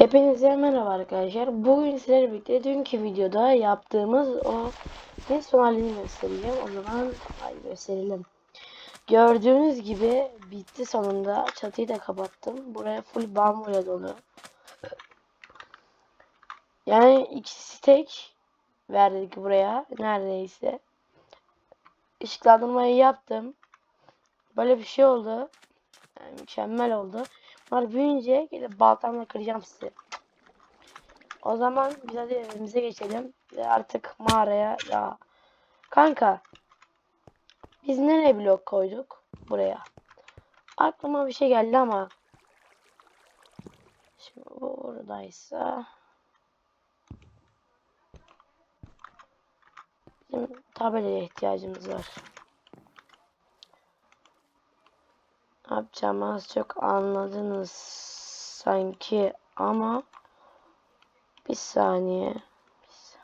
Hepinize merhaba arkadaşlar. Bugün sizlerle birlikte dünkü videoda yaptığımız o ne son halini göstereceğim. O zaman hadi gösterelim. Gördüğünüz gibi bitti sonunda. Çatıyı da kapattım. Buraya full bambuyla dolu. Yani iki stek verdik buraya neredeyse. Işıklandırmayı yaptım. Böyle bir şey oldu. Yani mükemmel oldu. Bunlar büyüyünce gelip baltamla kıracağım sizi. O zaman biz hadi evimize geçelim. Ve artık mağaraya ya. Kanka. Biz nereye blok koyduk? Buraya. Aklıma bir şey geldi ama. Şimdi bu buradaysa. Bizim tabelaya ihtiyacımız var. Ne yapacağımı az çok anladınız sanki ama bir saniye. Bir saniye.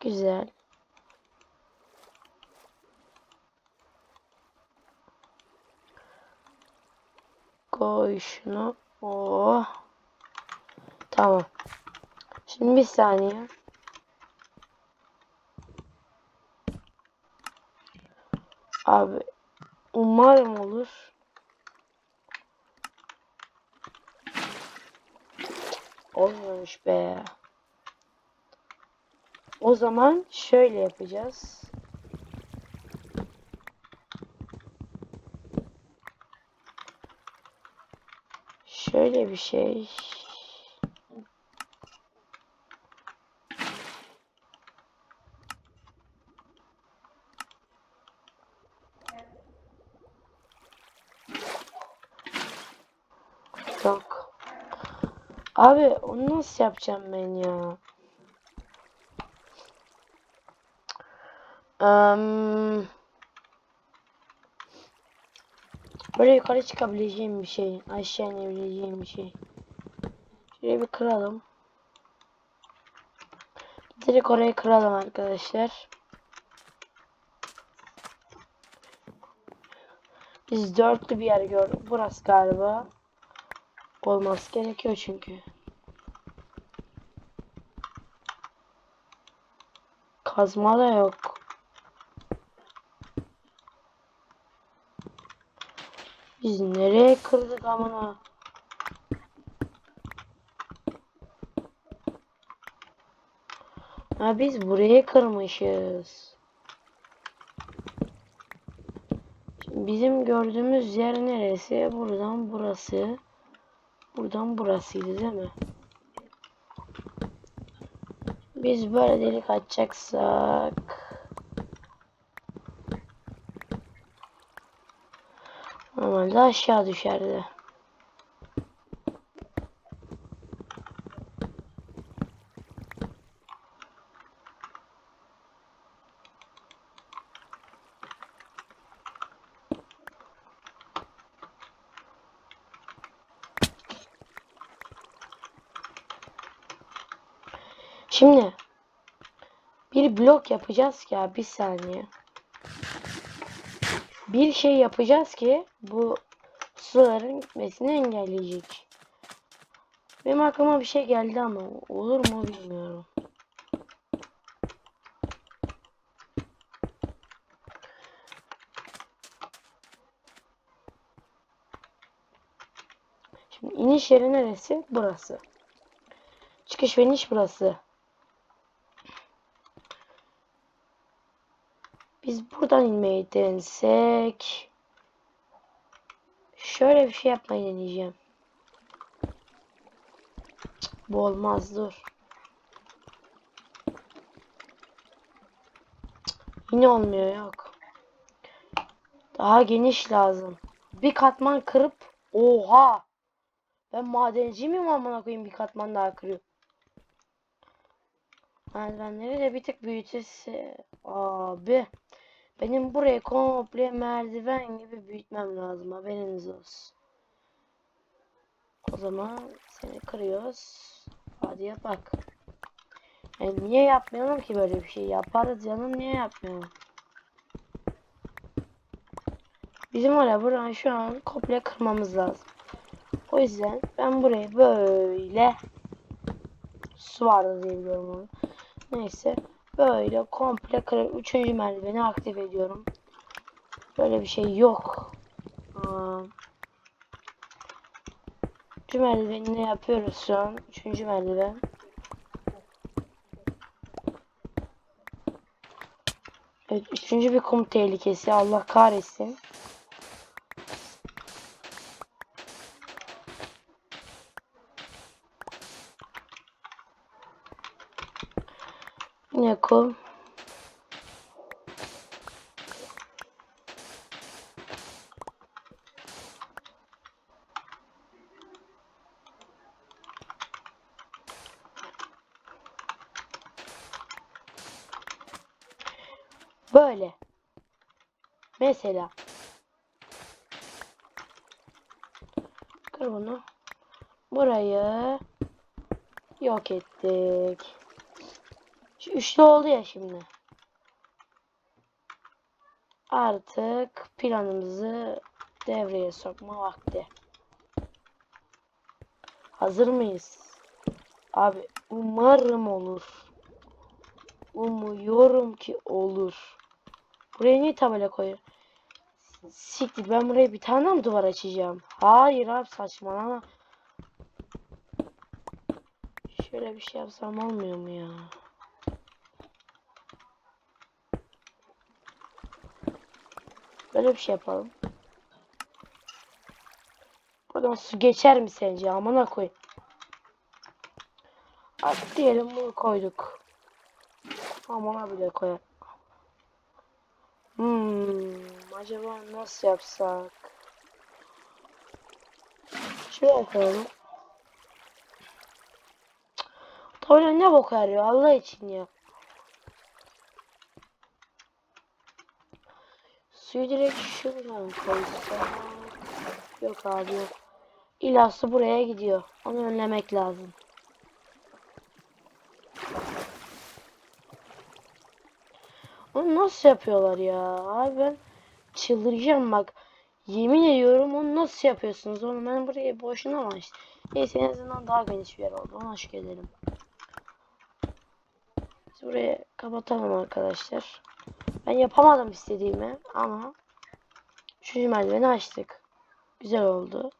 Güzel. Koy şunu. Oh. Tamam. Şimdi bir saniye. Abi umarım olur. Olmamış be. O zaman şöyle yapacağız. Şöyle bir şey. Yok. Abi onu nasıl yapacağım ben ya? Eee, böyle yukarı çıkabileceğim bir şey. Aşağı inebileceğim bir şey. Şurayı bir kıralım. Direkt orayı kıralım arkadaşlar. Biz dörtlü bir yer gördük. Burası galiba. Olması gerekiyor çünkü. Kazma da yok. Biz nereye kırdık amına? Ha biz buraya kırmışız. Şimdi bizim gördüğümüz yer neresi? Buradan burası. Buradan burasıydı değil mi? Biz böyle delik açacaksak normalde aşağı düşerdi. Şimdi bir blok yapacağız ki abi, bir saniye. Bir şey yapacağız ki bu suların gitmesini engelleyecek. Benim aklıma bir şey geldi ama olur mu bilmiyorum. Şimdi iniş yeri neresi? Burası. Çıkış ve iniş burası. Biz buradan inmeyi denesek. Şöyle bir şey yapmayı deneyeceğim. Bu olmaz dur. Yine olmuyor yok. Daha geniş lazım. Bir katman kırıp oha. Ben madenci miyim amına koyayım bir katman daha kırıyorum. Merdivenleri de bir tık büyütürse abi. Benim burayı komple merdiven gibi büyütmem lazım haberiniz olsun. O zaman seni kırıyoruz. Hadi yap bak. Yani niye yapmayalım ki böyle bir şey? Yaparız canım niye yapmayalım? Bizim hala burayı şu an komple kırmamız lazım. O yüzden ben burayı böyle su vardı diye biliyorum onu. Neyse böyle komple kırıp üçüncü merdiveni aktif ediyorum. Böyle bir şey yok. Aa, Üçüncü merdivenini yapıyoruz şu an. Üçüncü merdiven. Evet, üçüncü bir kum tehlikesi. Allah kahretsin. Kum. Böyle. Mesela. Kır bunu. Burayı yok ettik. Üçlü oldu ya şimdi. Artık planımızı devreye sokma vakti. Hazır mıyız? Abi umarım olur. Umuyorum ki olur. Buraya niye tabela koyuyor? Siktir ben buraya bir tane mi duvar açacağım? Hayır abi saçmalama. Şöyle bir şey yapsam olmuyor mu ya? Böyle bir şey yapalım. Buradan su geçer mi sence? Amına koy. Artık diyelim bunu koyduk. Amına bile koyar. Hmm, acaba nasıl yapsak? Şöyle yapalım. Tabela ne bok arıyor Allah için ya. Suyu direkt şuradan koysak. Yok abi yok. İlla buraya gidiyor. Onu önlemek lazım. Onu nasıl yapıyorlar ya? Abi ben çıldıracağım bak. Yemin ediyorum onu nasıl yapıyorsunuz onu ben buraya boşuna mı açtım? Neyse en azından daha geniş bir yer oldu. Ona aşk edelim. Biz burayı kapatalım arkadaşlar. Ben yapamadım istediğimi ama üçüncü merdiveni açtık. Güzel oldu.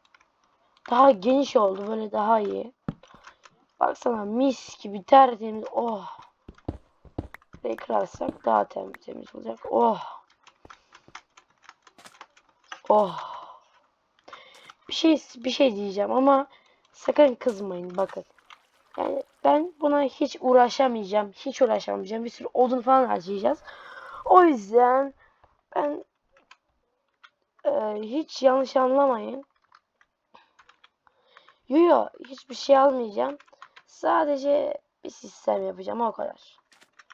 Daha geniş oldu. Böyle daha iyi. Baksana mis gibi tertemiz. Oh. Burayı daha temiz olacak. Oh. Oh. Bir şey bir şey diyeceğim ama sakın kızmayın bakın. Yani ben buna hiç uğraşamayacağım. Hiç uğraşamayacağım. Bir sürü odun falan harcayacağız. O yüzden ben e, hiç yanlış anlamayın. Yo yo hiçbir şey almayacağım. Sadece bir sistem yapacağım o kadar.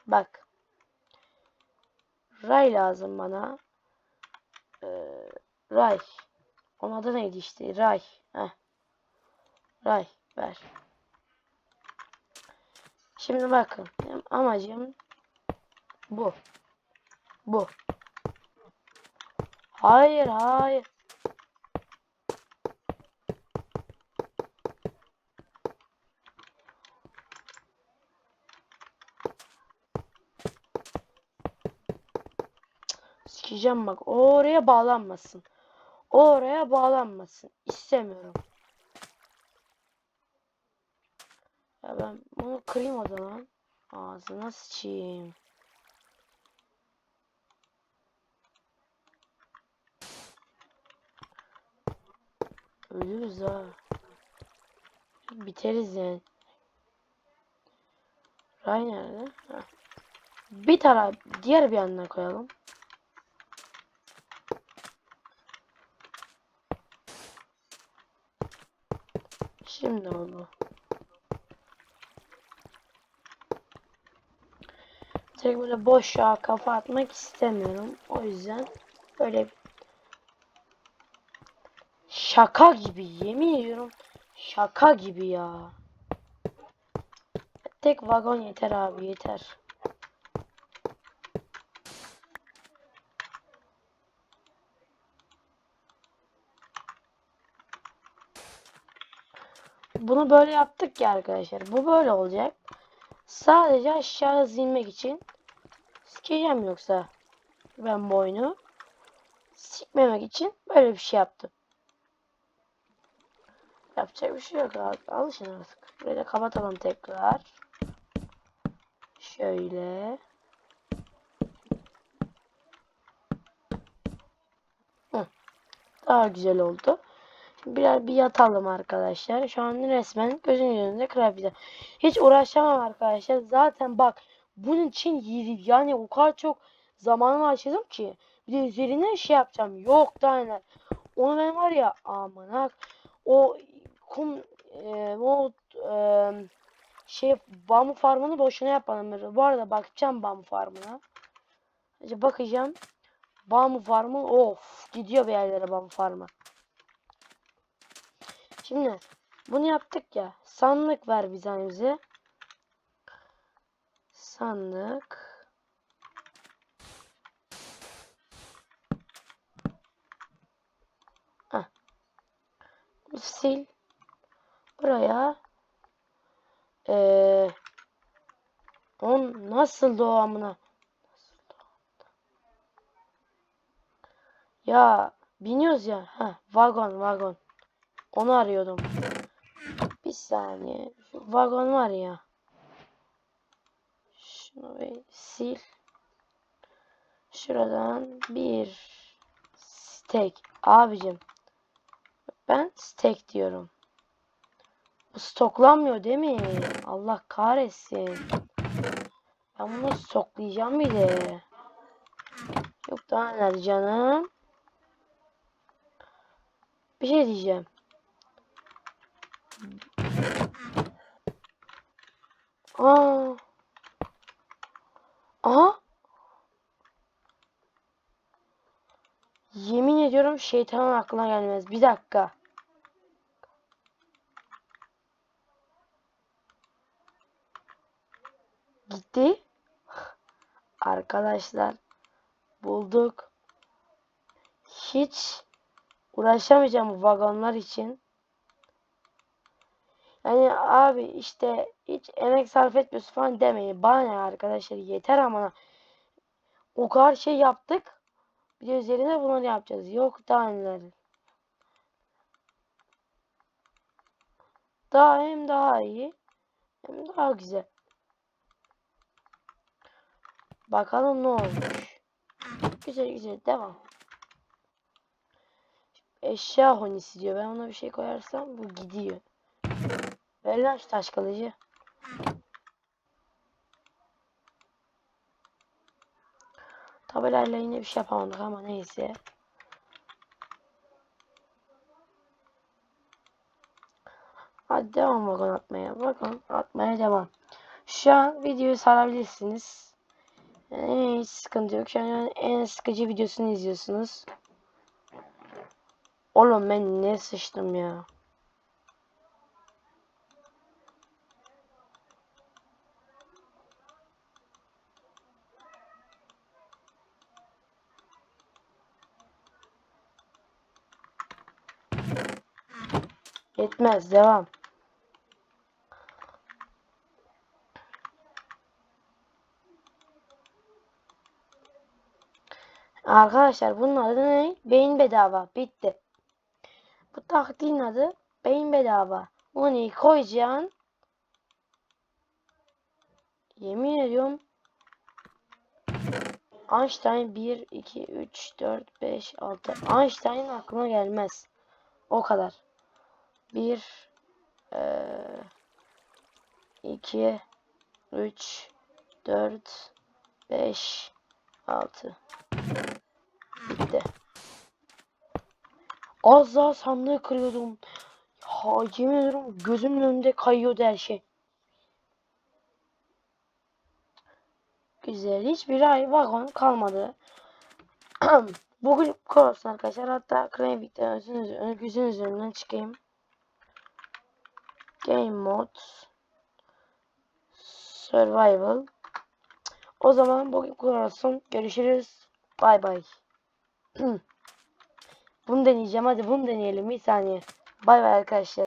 Bak. Ray lazım bana. Ee, ray. Onun adı neydi işte? Ray. Heh. Ray. Ver. Şimdi bakın. Amacım bu. Bu. Hayır hayır. Sikeceğim bak. Oraya bağlanmasın. Oraya bağlanmasın. İstemiyorum. Ya ben bunu kırayım o zaman. Ağzına sıçayım. Ölürüz ha. Biteriz yani. Ray nerede? Heh. Bir taraf diğer bir yanına koyalım. Şimdi oldu. Tek böyle boşa kafa atmak istemiyorum. O yüzden böyle şaka gibi yemin ediyorum şaka gibi ya. Tek vagon yeter abi yeter. bunu böyle yaptık ya arkadaşlar. Bu böyle olacak. Sadece aşağı inmek için sikeceğim yoksa ben bu oyunu sikmemek için böyle bir şey yaptım. Yapacak bir şey yok abi. Alışın artık. Burayı da kapatalım tekrar. Şöyle. Daha güzel oldu. Şimdi biraz bir yatalım arkadaşlar. Şu an resmen gözün önünde kırabilirim. Hiç uğraşamam arkadaşlar. Zaten bak bunun için yedi- yani o kadar çok zamanımı harcadım ki. Bir de üzerine şey yapacağım. Yok daha neler. Onu ben var ya aman o kum e, o e, şey bambu farmını boşuna yapmadım. Bu arada bakacağım bambu farmına. Hadi bakacağım. Bambu farmı of gidiyor bir yerlere bambu farmı. Şimdi bunu yaptık ya. Sandık ver bize bize. Sandık. Heh. Sil. Buraya. Ee, on nasıl doğamına? Ya biniyoruz ya. Ha vagon vagon. Onu arıyordum. Bir saniye. Şu vagon var ya. Şunu bir sil. Şuradan bir steak. Abicim. Ben steak diyorum. Bu stoklanmıyor değil mi? Allah kahretsin. Ben bunu stoklayacağım bir de. Yok daha neler canım. Bir şey diyeceğim. Aa. Aha. Yemin ediyorum şeytanın aklına gelmez. Bir dakika. Gitti. Arkadaşlar bulduk. Hiç uğraşamayacağım bu vagonlar için. Yani abi işte hiç emek sarf etmiyorsun falan demeyin. Bana ne arkadaşlar yeter ama o kadar şey yaptık. Bir de üzerine bunları yapacağız. Yok daha neler. Daha hem daha iyi hem daha güzel. Bakalım ne olmuş. Güzel güzel devam. Eşya honisi diyor. Ben ona bir şey koyarsam bu gidiyor. Ver lan şu taş kılıcı. Tabelayla yine bir şey yapamadık ama neyse. Hadi devam bakın atmaya. Bakın atmaya devam. Şu an videoyu sarabilirsiniz. Yani hiç sıkıntı yok. Şu an en sıkıcı videosunu izliyorsunuz. Oğlum ben ne sıçtım ya. Yetmez devam. Arkadaşlar bunun adı ne? Beyin bedava. Bitti. Bu taktiğin adı beyin bedava. Bunu koyacaksın. Yemin ediyorum. Einstein 1, 2, 3, 4, 5, 6. Einstein aklına gelmez. O kadar. 1, 2, 3, 4, 5, 6. Bitti. Az daha sandığı kırıyordum. Ya yemin ediyorum gözümün önünde kayıyordu her şey. Güzel. Hiçbir ay vagon kalmadı. Bugün olsun arkadaşlar. Hatta Cranevik'ten özün, gözün üzerinden çıkayım. Game Mode Survival O zaman bugün olsun. Görüşürüz. Bay bay. Bunu deneyeceğim. Hadi bunu deneyelim. Bir saniye. Bay bay arkadaşlar.